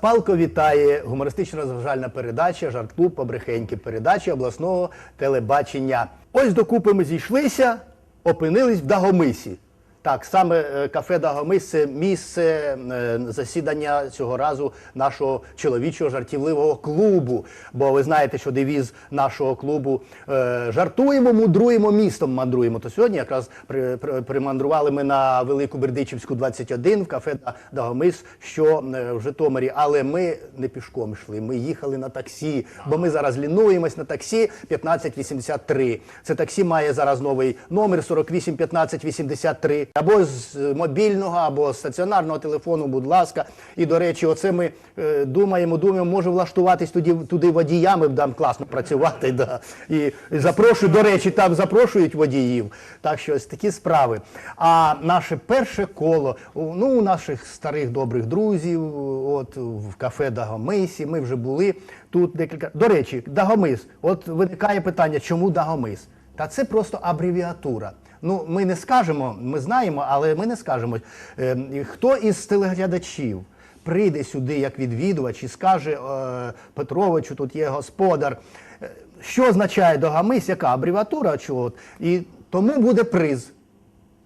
палко вітає гумористично розважальна передача Жарт клуб побрехеньки передачі обласного телебачення. Ось докупи ми зійшлися, опинились в Дагомисі. Так, саме е, кафе Дагомис це місце е, засідання цього разу нашого чоловічого жартівливого клубу. Бо ви знаєте, що девіз нашого клубу е, жартуємо, мудруємо містом, мандруємо. То сьогодні якраз при, при- примандрували ми на Велику Бердичівську 21 в кафе Дагомис, що в Житомирі. Але ми не пішком йшли, ми їхали на таксі, бо ми зараз лінуємось на таксі 1583. Це таксі має зараз новий номер 48 15 83. Або з мобільного, або з стаціонарного телефону, будь ласка. І до речі, оце ми е, думаємо, думаємо, може влаштуватись туди, туди водіями, б там класно працювати. Да. І запрошую, до речі, там запрошують водіїв. Так що ось такі справи. А наше перше коло, ну, у наших старих добрих друзів, от в кафе Дагомисі, ми вже були тут декілька. До речі, Дагомис. От виникає питання, чому Дагомис? Та це просто абревіатура. Ну, ми не скажемо, ми знаємо, але ми не скажемо. Е, хто із телеглядачів прийде сюди як відвідувач і скаже е, Петровичу, тут є господар. е, Що означає догамис, яка абревіатура чого? І тому буде приз.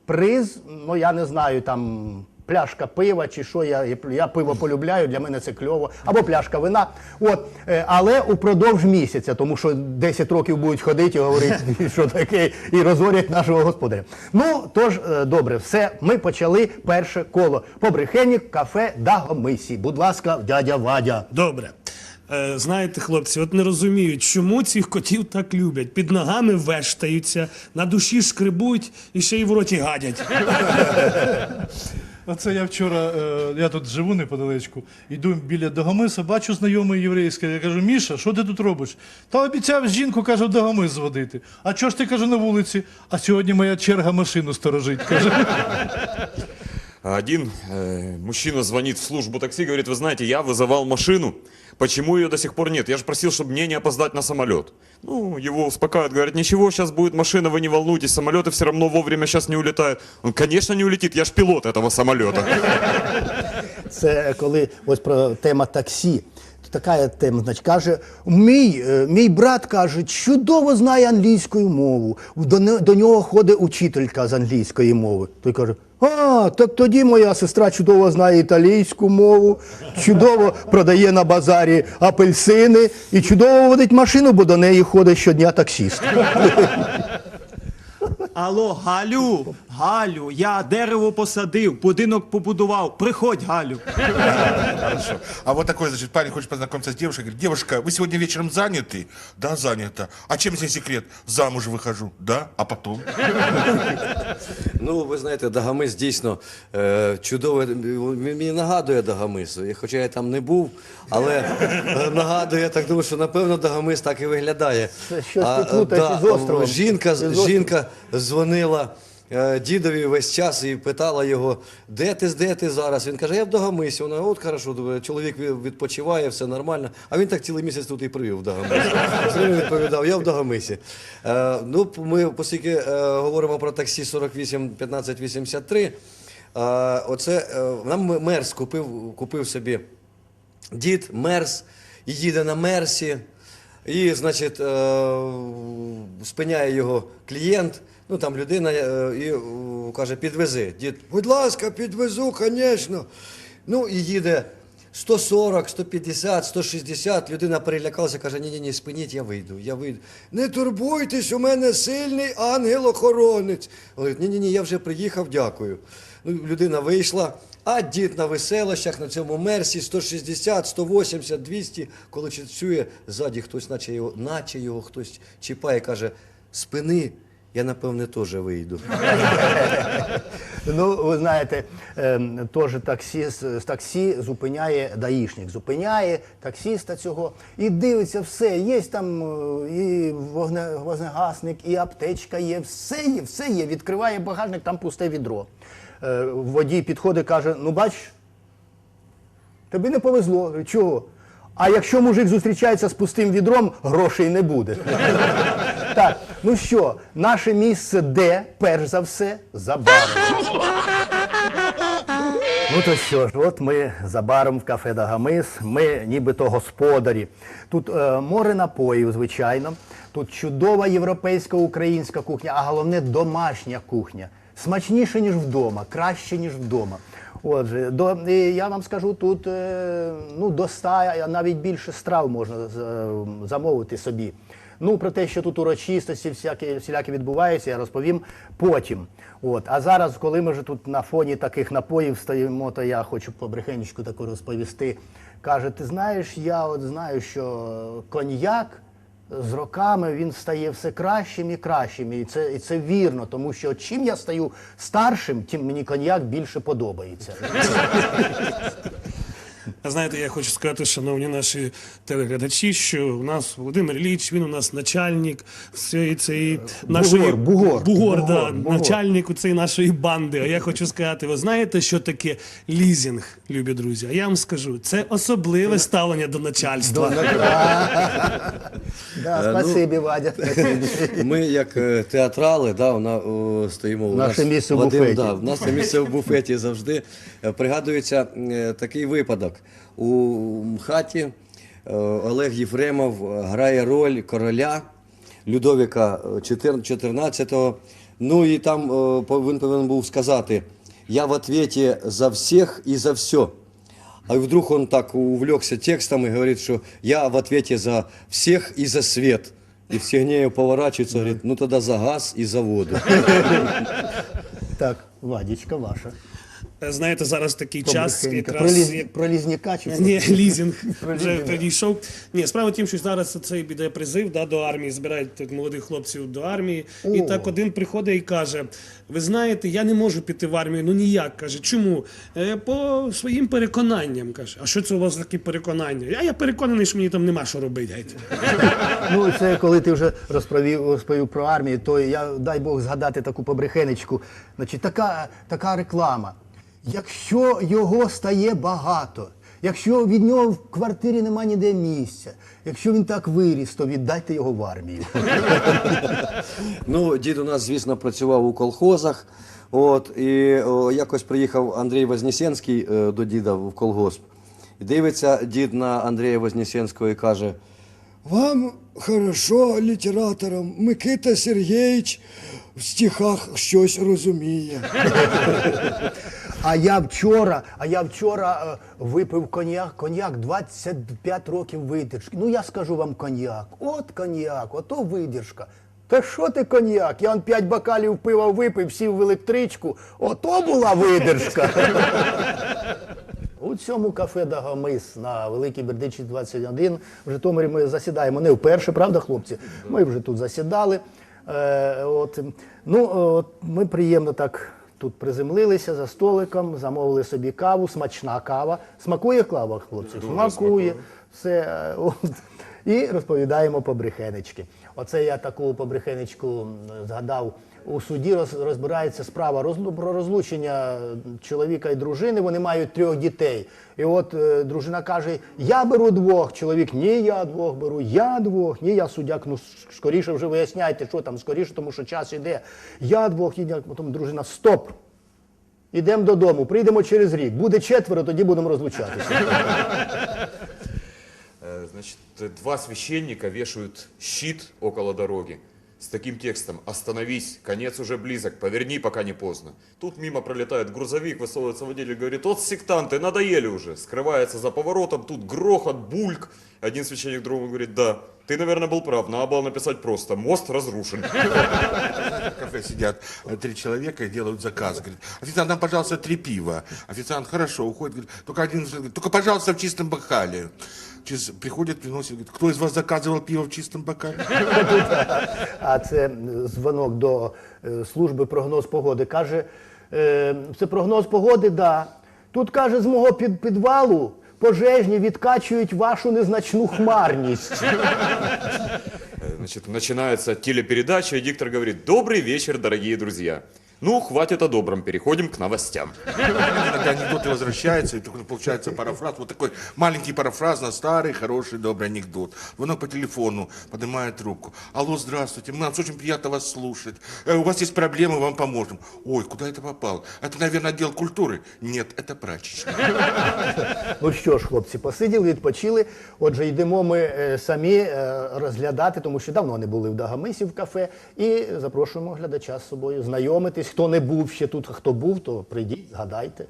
Приз, ну я не знаю, там пляшка пива чи що, я, я пиво полюбляю, для мене це кльово, або пляшка вина. От, е, але упродовж місяця, тому що 10 років будуть ходити і говорити, що таке, і розорять нашого господаря. Ну, тож, е, добре, все, ми почали перше коло. Побрехенік, кафе Дагомисі. Будь ласка, дядя Вадя. Добре. Е, знаєте, хлопці, от не розуміють, чому цих котів так люблять. Під ногами вештаються, на душі шкребуть і ще й в роті гадять. Оце я вчора, е, я тут живу неподалечку, йду біля Дагомиса, бачу знайомий єврейський. Я кажу, Міша, що ти тут робиш? Та обіцяв жінку, каже, в Дагомис зводити. А чого ж ти кажу на вулиці? А сьогодні моя черга машину сторожить. Каже. Один э, мужчина звонит в службу такси, говорит, вы знаете, я вызывал машину, почему ее до сих пор нет? Я же просил, чтобы мне не опоздать на самолет. Ну, его успокаивают, говорят, ничего, сейчас будет машина, вы не волнуйтесь, самолеты все равно вовремя сейчас не улетают. Он, конечно, не улетит, я ж пилот этого самолета. Це коли ось про тема таксі. Така тема, значить, каже, мій, е, мій брат каже, чудово знає англійську мову. До, не- до нього ходить учителька з англійської мови. Той каже, а, так тоді моя сестра чудово знає італійську мову, чудово продає на базарі апельсини і чудово водить машину, бо до неї ходить щодня таксіст. Алло, Галю, Галю, я дерево посадив, будинок побудував. Приходь, Галю. Хорошо. А вот такой, значит, парень хочет познакомиться с девушкой. Говорит, девушка, вы сегодня вечером заняты? Да, занята. А чем здесь секрет? Замуж выхожу. Да? А потом? Ну, ви знаєте, Дагомис дійсно е, чудовий. Мені нагадує Дагомис, і хоча я там не був, але е, нагадує, я так думаю, що напевно Дагомис так і виглядає. Це щось А, ти плутаєш да, із островом. Жінка, Із островом. жінка дзвонила. е, Дідові весь час і питала його, де ти, де ти зараз? Він каже, я в Дагомисі. Вона, от хорошо, чоловік відпочиває, все нормально. А він так цілий місяць тут і провів в Дагомисі. Время відповідав, я в Дагомисі. Е, ну, ми, оскільки е, говоримо про таксі 48 15 83, е, оце нам Мерс купив, купив собі дід Мерс і їде на Мерсі. І, значить, спиняє його клієнт, ну там людина е, і е, каже, підвези. Дід, будь ласка, підвезу, звісно. Ну і їде 140, 150, 160. Людина перелякалася, каже, ні, ні, ні, спиніть, я вийду, я вийду. Не турбуйтесь, у мене сильний ангел-охоронець. Говорить, ні, ні, ні, я вже приїхав, дякую. Ну, людина вийшла. А дід на веселощах на цьому мерсі 160, 180, 200, коли чує, ззаді хтось, наче його, наче його хтось чіпає, каже, спини, я напевне теж вийду. Ну, ви знаєте, ем, теж таксі, з з таксі зупиняє даїшник, зупиняє таксіста цього і дивиться все. Є там е, і вогнегасник, і аптечка є, все є, все є. Відкриває багажник, там пусте відро. Е, Водій підходить, каже: ну бач, тобі не повезло. Чого? А якщо мужик зустрічається з пустим відром, грошей не буде. Так, ну що, наше місце де, перш за все, забарвлення. Ну то що ж, от ми за баром в кафе Дагамис, ми нібито господарі. Тут е, море напоїв, звичайно. Тут чудова європейська українська кухня, а головне домашня кухня. Смачніше, ніж вдома, краще, ніж вдома. Отже, до, і я вам скажу, тут е, ну, до ста, навіть більше страв можна е, замовити собі. Ну, про те, що тут урочистості всякі, всілякі відбуваються, я розповім потім. От. А зараз, коли ми вже тут на фоні таких напоїв стоїмо, то я хочу по брехенечку таку розповісти. Каже, ти знаєш, я от знаю, що коньяк з роками він стає все кращим і кращим. І це, і це вірно, тому що чим я стаю старшим, тим мені коньяк більше подобається. А знаєте, я хочу сказати, шановні наші телеглядачі, що у нас Володимир Ілліч, він у нас начальник всієї цієї нашої бугор, бугор, да, бугор, бугор. начальник у цієї нашої банди. А я хочу сказати, ви знаєте, що таке лізінг, любі друзі? А я вам скажу, це особливе ставлення до начальства. Да, спасибі, Вадя. Ми, як е, театрали, да, вона, о, стоїмо у Наше місце в буфеті. Да, в наше місце в буфеті завжди. Е, Пригадується е, такий випадок. У хаті е, Олег Єфремов е, грає роль короля Людовіка е, 14-го. Ну і там е, він повинен був сказати: Я в ответе за всіх і за все. А вдруг он так увлекся текстом и говорит, что я в ответе за всех и за свет. И все гнею поворачиваются, говорит, ну тогда за газ и за воду. Так, Вадічка ваша. Е, Знаєте, зараз такий час якраз. Як- про лізняка чи? Ні, лізінг вже підійшов. Ні, справа в тім, що зараз цей біде призив да, до армії, збирають молодих хлопців до армії. І так один приходить і каже: Ви знаєте, я не можу піти в армію. Ну ніяк. каже, чому? «Е, По своїм переконанням каже. А що це у вас такі переконання? Я, я переконаний, що мені там нема що робити. геть». Ну, це коли ти вже розповів, розповів про армію, то я дай Бог згадати таку побрехенечку. Значить, така, така реклама. Якщо його стає багато, якщо від нього в квартирі нема ніде місця, якщо він так виріс, то віддайте його в армію. Ну, дід у нас, звісно, працював у колхозах. От, і о, якось приїхав Андрій Вознесенський е, до діда в колгосп. І дивиться дід на Андрія Вознесенського і каже: Вам хорошо, літераторам, Микита Сергійович в стихах щось розуміє. А я вчора, а я вчора е, випив коньяк, коньяк 25 років видержки. Ну я скажу вам коньяк. От коньяк, ото видержка. Та що ти коньяк? Я он 5 бокалів пива випив, сів в електричку. Ото була видержка. У цьому кафе Дагомис на Великій Бердичі 21 в Житомирі ми засідаємо не вперше, правда, хлопці? Ми вже тут засідали. Е, от, ну, от, ми приємно так тут приземлилися за столиком, замовили собі каву, смачна кава. Смакує кава, хлопці? смакує. Все, е. І розповідаємо побрехенечки. Оце я таку побрехенечку згадав. У суді розбирається справа про розлучення чоловіка і дружини. Вони мають трьох дітей. І от е, дружина каже: Я беру двох. Чоловік, ні, я двох беру, я двох, ні, я суддяк. Ну скоріше вже виясняйте, що там скоріше, тому що час іде. Я двох, і я. Потім дружина, стоп. Ідемо додому, прийдемо через рік. Буде четверо, тоді будемо розлучатися. Э, Значит, э, два священника вешают щит около дороги с таким текстом «Остановись, конец уже близок, поверни, пока не поздно». Тут мимо пролетает грузовик, высовывается водитель и говорит «Вот сектанты, надоели уже». Скрывается за поворотом, тут грохот, бульк. Один священник другому говорит «Да, ты, наверное, был прав, надо было написать просто «Мост разрушен». В кафе сидят э, три человека и делают заказ. Говорит, официант, нам, пожалуйста, три пива. Официант, хорошо, уходит. Говорит, только один, говорит, только, пожалуйста, в чистом бокале. Через, приходит, приносит, говорит, кто из вас заказывал пиво в чистом бокале? А це м, дзвонок до е, служби прогноз погоди. Каже, е, це прогноз погоди, да. Тут каже, з мого під, підвалу пожежні відкачують вашу незначну хмарність. Значит, начинается телепередача, и диктор говорит «Добрый вечер, дорогие друзья». Ну, хватит о добром, переходим к новостям. Иногда анекдоты возвращаются, и только получается парафраз. Вот такой маленький парафраз на старый, хороший, добрый анекдот. Звонок по телефону, поднимает трубку. Алло, здравствуйте, нам очень приятно вас слушать. Э, У вас есть проблемы, вам поможем. Ой, куда это попал? Это, наверное, отдел культуры? Нет, это прачечная. Ну що ж, хлопці, посиділи, відпочили. Отже, йдемо ми е, самі е, розглядати, тому що давно не були в Дагамисі в кафе. І запрошуємо глядача з собою знайомитись. Хто не був ще тут, хто був, то прийдіть, згадайте.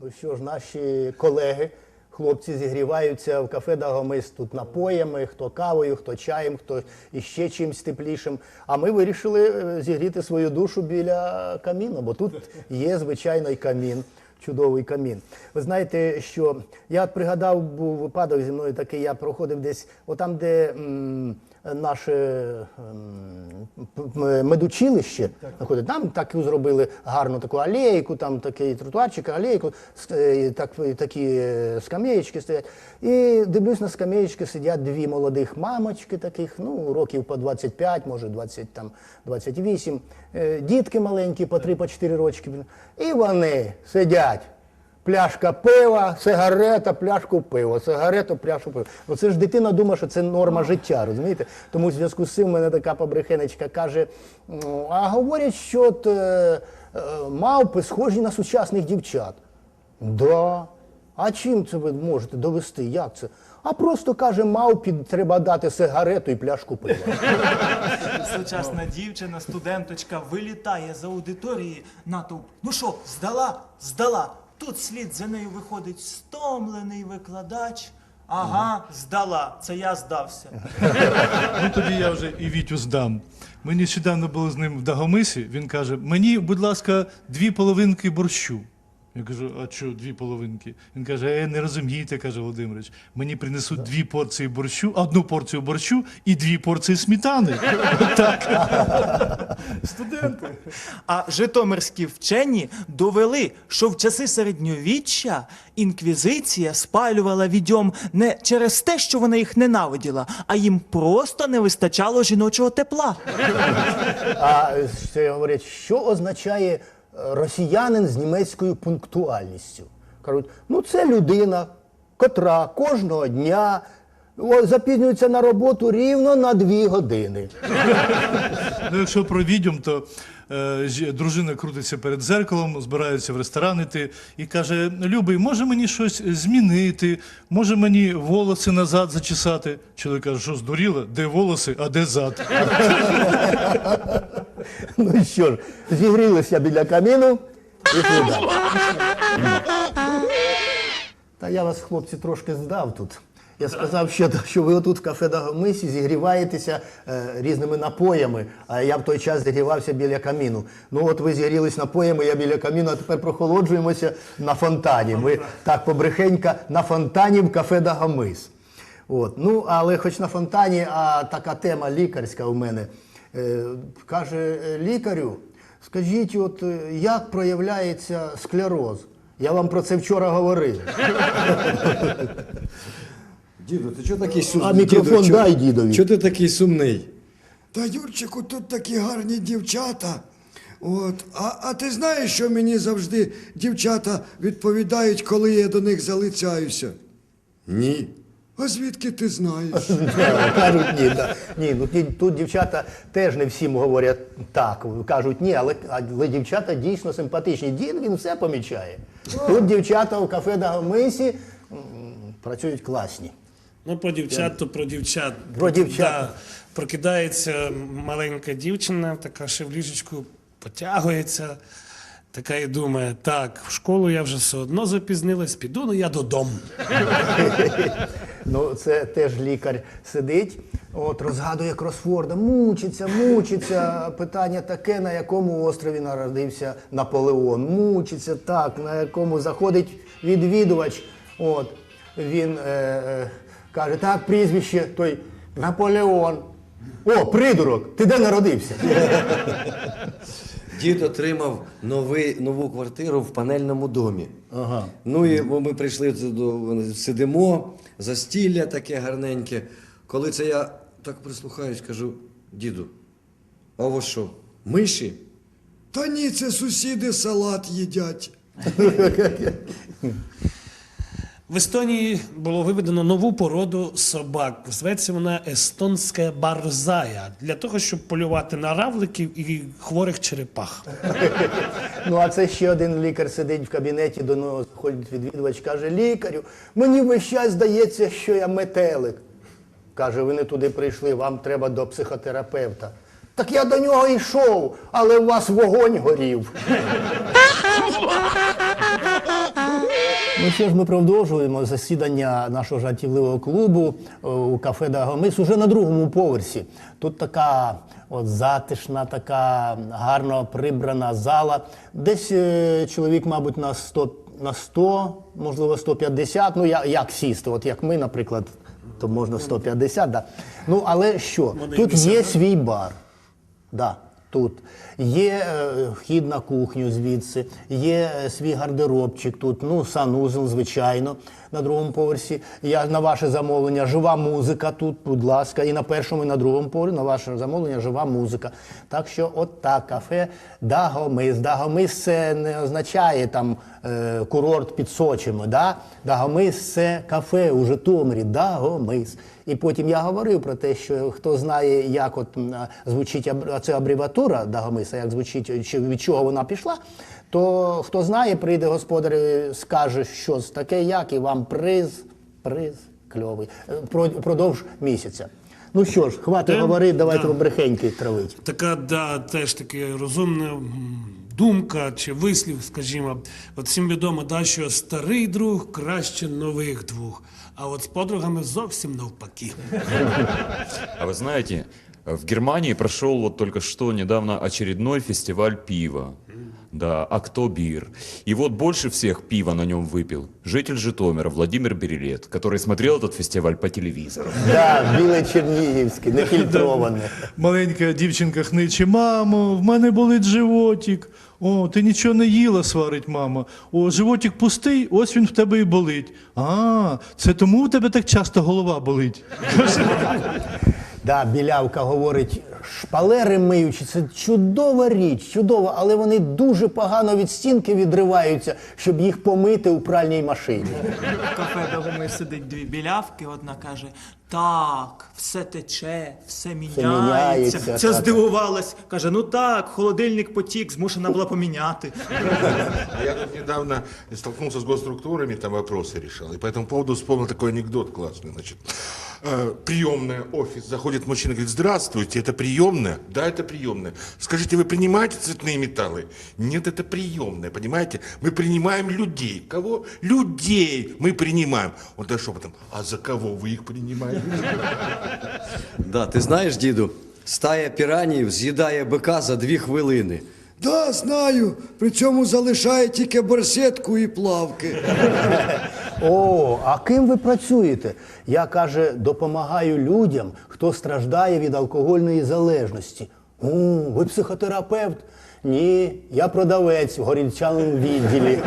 Ну що ж, наші колеги, хлопці зігріваються в кафе Дагомис тут напоями, хто кавою, хто чаєм, хто іще чимось теплішим. А ми вирішили е, зігріти свою душу біля каміну, бо тут є звичайний камін. Чудовий камін. Ви знаєте, що я пригадав, був випадок зі мною такий, я проходив десь, отам, де м, наше м, п- п- медучилище знаходить, там таку зробили гарну таку алейку, там такий тротуарчик, алейку, е, так, такі е, скамеєчки стоять. І дивлюсь, на скамеєчки сидять дві молодих мамочки, таких, ну, років по 25, може 20, там, 28, е, дітки маленькі, по 3 по 4 рочки. І вони сидять. Пляшка пива, сигарета, пляшку пива, сигарету, пляшку пива. Ну це ж дитина думає, що це норма життя, розумієте? Тому в зв'язку з цим мене така побрехенечка каже: «Ну, а говорять, що от, е, е, мавпи схожі на сучасних дівчат. Да. А чим це ви можете довести? Як це? А просто каже, мавпі треба дати сигарету і пляшку пива. Сучасна дівчина, студенточка вилітає з аудиторії натовп. Ну що, здала? Здала. Тут слід за нею виходить стомлений викладач. Ага, здала. Це я здався. Ну тоді я вже і Вітю здам. Ми нещодавно були з ним в Дагомисі. Він каже: мені, будь ласка, дві половинки борщу. Я кажу, а що дві половинки? Він каже, е, не розумієте, каже Володимирович, мені принесуть дві порції борщу, одну порцію борщу і дві порції сметани. Так. Студенти. А житомирські вчені довели, що в часи середньовіччя інквізиція спалювала відьом не через те, що вона їх ненавиділа, а їм просто не вистачало жіночого тепла. А ще говорять, що означає росіянин з німецькою пунктуальністю? Кажуть, ну це людина, котра кожного дня запізнюється на роботу рівно на дві години. Ну, якщо про відьом, то е, дружина крутиться перед зеркалом, збирається в ресторан іти і каже: Любий, може мені щось змінити, може мені волоси назад зачесати. Чоловік каже, що здуріла? Де волоси, а де зад? Ну що ж, зігрілися біля каміну і далі. Та я вас, хлопці, трошки здав тут. Я сказав, що, що ви отут в кафе Дагомисі зігріваєтеся е, різними напоями, а я в той час зігрівався біля каміну. Ну от ви зігрілись напоями, я біля каміну, а тепер прохолоджуємося на фонтані. Ми так побрехенька на фонтані в кафе Дагомис. От. Ну, але хоч на фонтані, а така тема лікарська у мене. Е, каже е, лікарю, скажіть, от е, як проявляється склероз? Я вам про це вчора говорив. Діду, ти чого такий сумний? А мікрофон дай дідові. Чого ти такий сумний? Та Юрчику, тут такі гарні дівчата. От. А, а ти знаєш, що мені завжди дівчата відповідають, коли я до них залицяюся? Ні. А звідки ти знаєш? Кажуть ні. Да. Ні, ну ті- тут дівчата теж не всім говорять так. Кажуть ні, але, але дівчата дійсно симпатичні. Дід він все помічає. Тут дівчата у кафе Дагомисі м, працюють класні. Ну, про дівчат, то про дівчат. Про дівчат. Да. Прокидається маленька дівчина, така ще в ліжечку потягується, така і думає, так, в школу я вже все одно запізнилась, піду ну я додому. Ну, це теж лікар сидить, от розгадує кросворда, мучиться, мучиться. Питання таке, на якому острові народився Наполеон. Мучиться так, на якому заходить відвідувач. От він е, е, каже, так, прізвище, той Наполеон. О, придурок, ти де народився? Дід отримав новий, нову квартиру в панельному домі. Ага. Ну і ми прийшли до сидимо, застілля таке гарненьке. Коли це я так прислухаюсь, кажу, діду, а во що, миші? Та ні, це сусіди салат їдять. В Естонії було виведено нову породу собак. Зветься вона естонська барзая для того, щоб полювати на равликів і хворих черепах. Ну, а це ще один лікар сидить в кабінеті, до нього заходить відвідувач, каже: лікарю, мені весь час здається, що я метелик. Каже, ви не туди прийшли, вам треба до психотерапевта. Так я до нього йшов, але у вас вогонь горів. Ну що ж, ми продовжуємо засідання нашого жартівливого клубу е, у кафе Дагомис уже на другому поверсі. Тут така от затишна, така гарно прибрана зала. Десь е, чоловік, мабуть, на 100, на 100, можливо, 150. Ну, я, як сісти, от як ми, наприклад, то можна 150, да. Ну, але що? Тут є свій бар. Да, тут. Є е, вхід на кухню звідси, є е, свій гардеробчик тут, ну, санузел, звичайно, на другому поверсі. Я на ваше замовлення, жива музика тут, будь ласка, і на першому, і на другому поверсі на ваше замовлення жива музика. Так що от так, кафе Дагомис. Дагомис це не означає там е, курорт під Сочами. Да? Дагомис це кафе у Житомирі, Дагомис. І потім я говорив про те, що хто знає, як от звучить це абревіатура Дагомиса, як звучить, чи від чого вона пішла, то хто знає, прийде господар, і скаже, що це таке, як, і вам приз, приз кльовий. Е, Продовж місяця. Ну що ж, хватить Та, говорити, давайте да. брехеньки травить. Така, да, теж таки розумна м, думка чи вислів, скажімо. От всім відомо, да, що старий друг краще нових двох. А от з подругами зовсім навпаки. А вы знаете, в Германии прошел вот только что недавно очередной фестиваль пива. Да, Актобир. И вот больше всех пива на нем выпил житель Житомира Владимир Берилет, который смотрел этот фестиваль по телевизору. Да, біле чернігівське, нефільтроване. Маленька дівчинка хниче, мамо, в мене болить животик. О, ти нічого не їла, сварить мама. О, животик пустий, ось він в тебе і болить. А, це тому в тебе так часто голова болить. Да, білявка говорить, шпалери миючі, це чудова річ, чудова, але вони дуже погано від стінки відриваються, щоб їх помити у пральній машині. В кафе довго сидить дві білявки, одна каже: так, все тече, все міняється. міняється, Ця так. здивувалась. Каже: ну так, холодильник потік, змушена була поміняти. А я тут недавно столкнулся с госструктурами, там вопросы решал. И по этому поводу вспомнил такой анекдот классный. Значит, э, приемная, офис, заходит мужчина, говорит, здравствуйте, это приемная? Да, это приемная. Скажите, вы принимаете цветные металлы? Нет, это приемная, понимаете? Мы принимаем людей. Кого? Людей мы принимаем. Он даже шепотом, а за кого вы их принимаете? Да, ти знаєш, діду, стая піранів з'їдає бика за дві хвилини. Да, знаю. Причому залишає тільки барсетку і плавки. О, а ким ви працюєте? Я каже, допомагаю людям, хто страждає від алкогольної залежності. О, ви психотерапевт? Ні, я продавець в горільчаному відділі.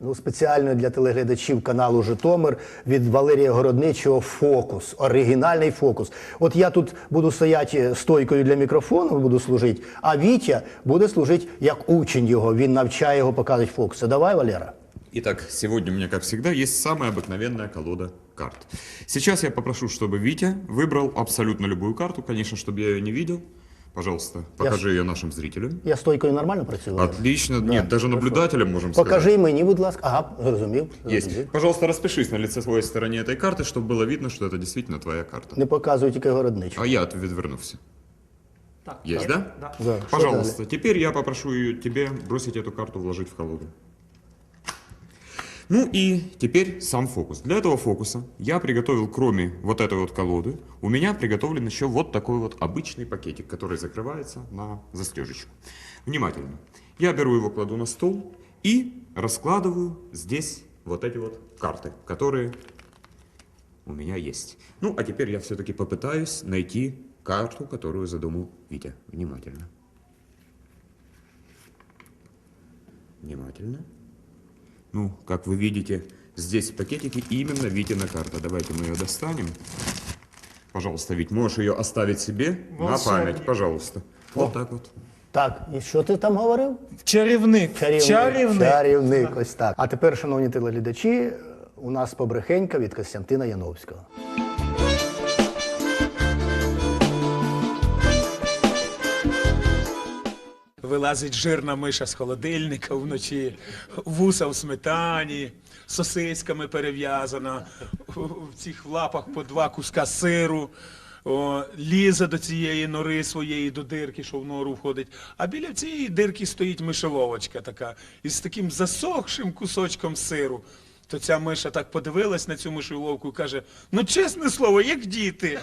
Ну, спеціально для телеглядачів каналу Житомир від Валерія Городничого фокус, оригінальний фокус. От я тут буду стояти стойкою для мікрофону, буду служити, а Вітя буде служити як учень його. Він навчає його показувати фокуси. Давай, Валера. Итак, сегодня у меня, как всегда, есть самая обыкновенная колода карт. Сейчас я попрошу, чтобы Витя выбрал абсолютно любую карту, конечно, чтобы я ее не видел. Пожалуйста, покажи ее нашим зрителям. Я стойкою нормально працюю? Валера? Отлично. Нет, даже наблюдателям можем сказать. Покажи мені, будь ласка. Ага, зрозумів. Есть. зрозумів. Пожалуйста, распишись на лицевой стороне этой карты, чтобы было видно, что это действительно твоя карта. Не показуй тільки городничу. А я отвернулся. Так, Есть, да? Да. Да, що Пожалуйста, теперь я попрошу ее- тебе бросить эту карту, вложить в колоду. Ну и теперь сам фокус. Для этого фокуса я приготовил, кроме вот этой вот колоды, у меня приготовлен еще вот такой вот обычный пакетик, который закрывается на застежечку. Внимательно. Я беру его, кладу на стол и раскладываю здесь вот эти вот карты, которые у меня есть. Ну, а теперь я все-таки попытаюсь найти карту, которую задумал Витя. Внимательно. Внимательно. Ну, как вы видите, здесь в пакетике именно Витина карта. Давайте мы ее достанем. Пожалуйста, Вить, можешь ее оставить себе на память, пожалуйста. Вот так вот. Так, і що ти там говорив? Чарівник. Чарівник. Чарівник, ось так. А тепер, шановні телеглядачі, у нас побрехенька від Костянтина Яновського. Вилазить жирна миша з холодильника вночі, вуса в сметані, сосисками перев'язана, в цих лапах по два куска сиру. О, лізе до цієї нори своєї до дирки, що в нору входить. А біля цієї дирки стоїть мишеловочка така із таким засохшим кусочком сиру. То ця миша так подивилась на цю мишеловку і каже: ну чесне слово, як діти.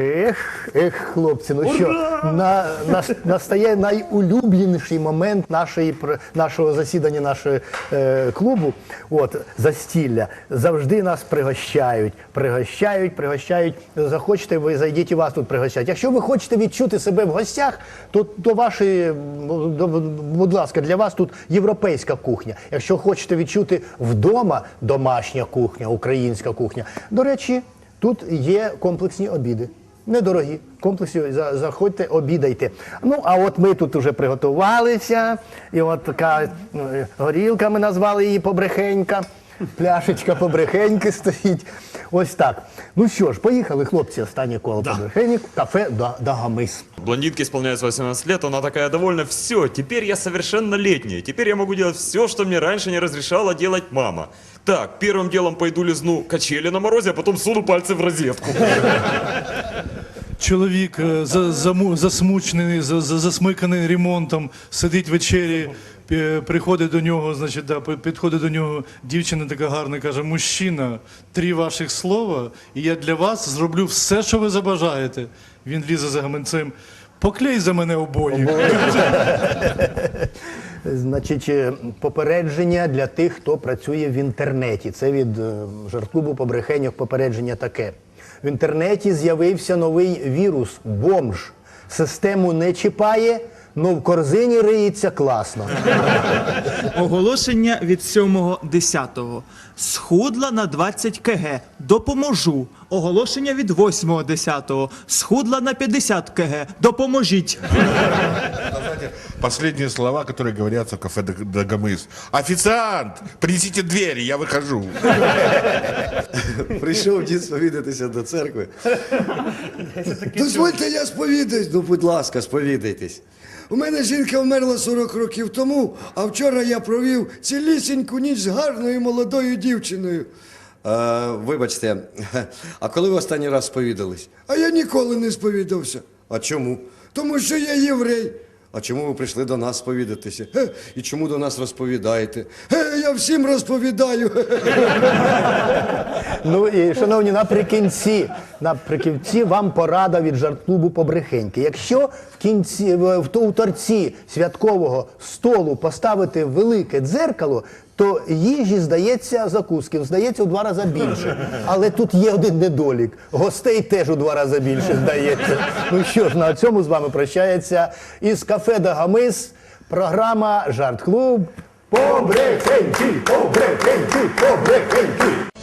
Ех, ех, хлопці, ну що, на, на, настає найулюбленіший момент нашої, нашого засідання нашого е, клубу. От, застілля. Завжди нас пригощають, пригощають, пригощають. Захочете, ви зайдіть і вас тут пригощають. Якщо ви хочете відчути себе в гостях, то, то ваші, ну, до- будь ласка, для вас тут європейська кухня. Якщо хочете відчути вдома домашня кухня, українська кухня. До речі, Тут є комплексні обіди. Недорогі. Комплексні за- заходьте, обідайте. Ну, а от ми тут вже приготувалися. І от така е, горілка, ми назвали її побрехенька. Пляшечка побрехеньки стоїть. Ось так. Ну що ж, поїхали, хлопці, останнє коло побрехеньок. Кафе «Да- Дагамис. Блондинке исполняется 18 лет, она такая довольна, все, теперь я совершеннолетняя, теперь я могу делать все, что мне раньше не разрешала делать мама. Так, первым делом пойду лизну качели на морозе, а потом суну пальцы в розетку. Чоловік е, за, заму- засмучений, за, за, засмиканий ремонтом, сидить вечері, пі- приходить до нього, значить, да, підходить до нього дівчина така гарна, каже: мужчина, три ваших слова, і я для вас зроблю все, що ви забажаєте. Він лізе за гаманцем. Поклей за мене обоїх. Значить, е, попередження для тих, хто працює в інтернеті. Це від е, жарт-клубу побрехеньок попередження таке. В інтернеті з'явився новий вірус бомж. Систему не чіпає, але в корзині риється класно. Оголошення від 7.10. Схудла на 20 кг. Допоможу. Оголошення від 8.10. Схудла на 50 кг. Допоможіть. Знаете, последние слова, которые говорятся в кафе «Даг- Дагомыс. Официант, принесите двери, я выхожу. Прийшов дід сповідатися до церкви. Дозвольте, я сповідаюсь. Ну, будь ласка, сповідайтесь. У мене жінка вмерла 40 років тому, а вчора я провів цілісіньку ніч з гарною молодою дівчиною. Е, вибачте, а коли ви останній раз сповідались? А я ніколи не сповідався, А чому? тому що я єврей. А чому ви прийшли до нас сповідатися? І чому до нас розповідаєте? Е, Я всім розповідаю. Ну і шановні, наприкінці, наприкінці вам порада від жарт-клубу побрехеньки. Якщо в кінці в, в, у торці святкового столу поставити велике дзеркало, то їжі здається закусків, здається у два рази більше. Але тут є один недолік. Гостей теж у два рази більше здається. Ну що ж, на цьому з вами прощається із кафе Дагамис. Програма Жарт Клуб. Побрехеньки, побрехеньки, побрехеньки.